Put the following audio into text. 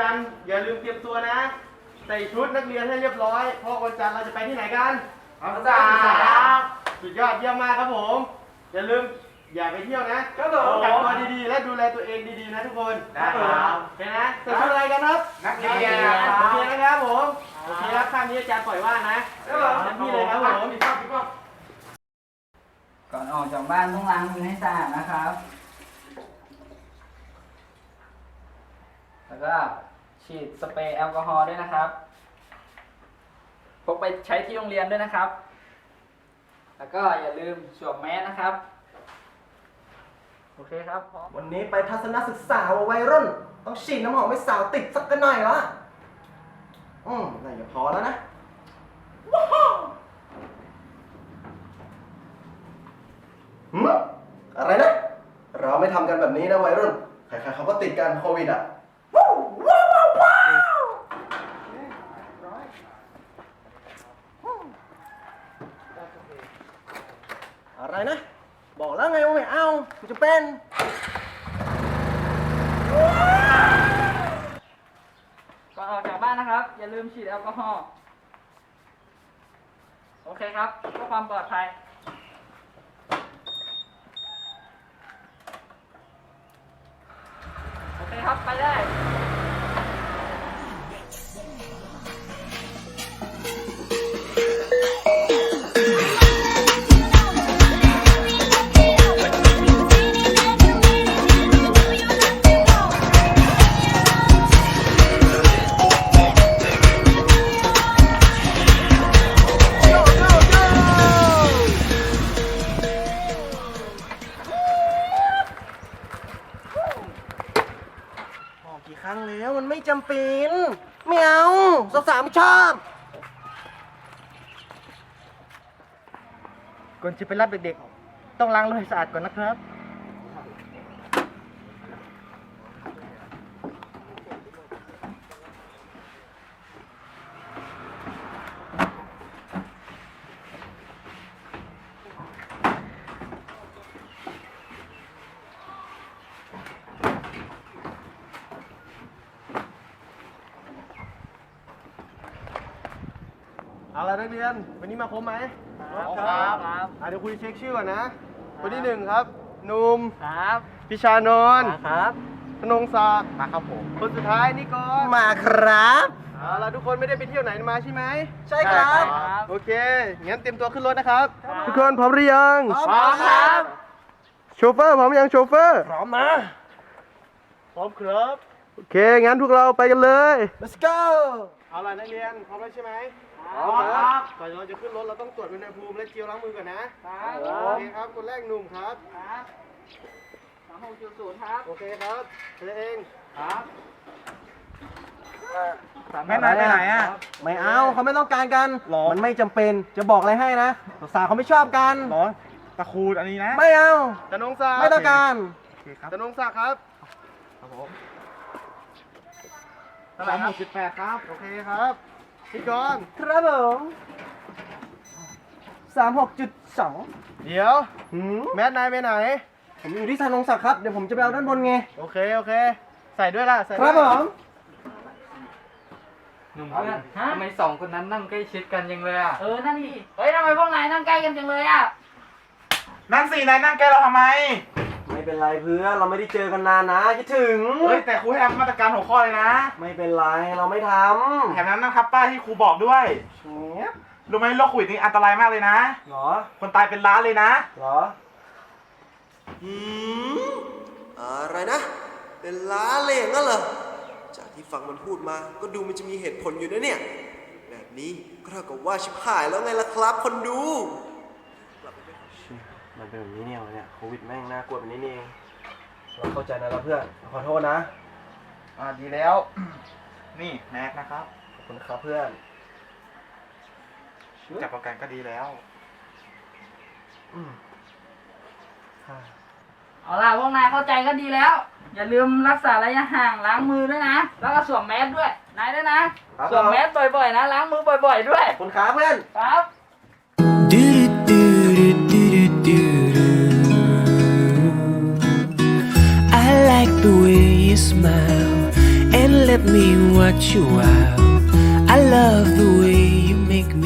ล่ะนักเรียนวันจันทร์อย่าลืมเตรียมตัวนะ ใส่ชุดนักเรียนให้เรียบร้อย เพราะวันจันทร์เราจะไปที่ไหนกันธรรมศาสตร์สุดยอดเยี่ยมมากครับผม อย่าลืมอย่าไปเที่ยวนะครับผม กักตัวดีๆ และดูแลตัวเองดีๆนะทุกคนได้ครับ โอเคนะใส่ชุดอะไรกันครับ นักเรียนโอเคนะครับผม โอเคครับข้างนี้อาจารย์ปล่อยว่างนะเต็มที่เลยครับผมพี่ป้อมพี่ป้อมก่อนออกจากบ้านต้องล้างมือให้สะอาดนะครับ แล้วก็ฉีดสเปรย์แอลกอฮอล์ด้วยนะครับ พกไปใช้ที่โรงเรียนด้วยนะครับ แล้วก็อย่าลืมสวมแมสนะครับ โอเคครับพร้อมวันนี้ไปทัศนศึกษาว่าวัยรุ่น ต้องฉีดน้ำหอมให้สาวติดสักกันหน่อยวะอืมน่าจะพอแล้วนะว้าวหืมอะไรนะ เราไม่ทำกันแบบนี้นะวัยรุ่น ใครๆเขาก็ติดกันโควิดอะว้าวว้าวว้าวว้าว อะไรนะ บอกแล้วไงว่าไม่เอามันจะเป็น ก่อนออกจากบ้านนะครับ อย่าลืมฉีดแอลกอฮอล์ โอเคครับเพื่อความปลอดภัยังแล้วมันไม่จำเป็นไม่เอาสาวๆไม่ชอบ ก่อนจะไปรับเด็กๆ ต้องล้างรถให้สะอาดก่อนนะครับ เอาละนักเรียน วันนี้มาครบไหมครับครับครับอะเดี๋ยวคุยเช็คชื่อก่อนนะ คนที่หนึ่งครับหนุ่มครับพิชานนท์ครับธนงศักดิ์มาครับผม คนสุดท้ายนี่ก่อนมาครับเอาละทุกคนไม่ได้ไปเที่ยวไหนมาใช่ไหมใช่ครับ โอเค งั้นเตรียมตัวขึ้นรถนะครับ ทุกคนพร้อมหรือยังพร้อมครับ โชเฟอร์พร้อมยังโชเฟอร์ พร้อมนะพร้อมครับ โอเค งั้นพวกเราไปกันเลย let's go เอาล่ะนักเรียนพร้อมแล้วใช่ไหมพร้อมครับก่อนเราจะขึ้นรถเราต้องตรวจอุณหภูมิและเจลล้างมือก่อนนะครับโอเคครับคนแรกหนุ่มครับครับสามหกจุดศูนย์ครับโอเคครับเธอเองครับแม่นายไปไหนอะไม่เอาเขาไม่ต้องการกันมันไม่จำเป็นจะบอกอะไรให้นะสาวๆเขาไม่ชอบกันหรอตะคูดอันนี้นะ ไม่เอาธนงศักดิ์ไม่ต้องการโอเคครับธนงศักดิ์ครับครับผมเท่าไหร่ครับสิบแปดครับโอเคครับพี่กรณ์ครับผมสามหกจุดสองเดี๋ยวแมทนายไปไหน ผมอยู่ที่ธนงศักดิ์ครับ เดี๋ยวผมจะไปเอาด้านบนไง โอเค โอเค ใส่ด้วยล่ะ ใส่คด้รัวบยผม หนุ่มเพื่อนทำไมสองคนนั้นนั่งใกล้ชิดกันยังเลยอะ เออ นั่นดิเฮ้ยทำไมพวกนายนั่งใกล้กันจังเลยอะ นั่งสี่นายนั่งใกล้เราทำไมไม่ เป็นไรเพื่อนเราไม่ได้เจอกันนานนะคิดถึง เฮ้ยแต่ครูให้ทำมาตรการหัวข้อเลยนะไม่เป็นไรเราไม่ทแถมนั้นนั่งทับป้ายที่ครูบอกด้วยำเชียบรู้ไหมโรคโควิดนี่อันตรายมากเลยนะเหรอคนตายเป็นล้านเลยนะเหรอหืมอะไรนะ เป็นล้าเลยอย่างนั้นเหรอ จากที่ฟังมันพูดมาก็ดูมันจะมีเหตุผลอยู่นะเนี่ย แบบนี้ก็เท่ากับว่าชิบหายแล้วไงล่ะครับคนดู มันเป็นแบบนี้เนี่ยวะเนี่ยโควิดแม่งน่ากลัวแบบนี้นี่เองเราเข้าใจนะเราเพื่อนขอโทษนะอ่าดีแล้ว นี่แม็กนะครับขอบคุณครับเพื่อนจับประกันก็ดีแล้วอืมค่ะเอาล่ะพวกนายเข้าใจก็ดีแล้ว อย่าลืมรักษาระยะห่างล้างมือด้วยนะ แล้วก็สวมแมสด้วย นายด้วยนะครับสวมแมสบ่อยๆนะ ล้างมือบ่อย ๆ ด้วยขอบคุณครับเพื่อน ครับ smile and let me watch you while I love the way you make me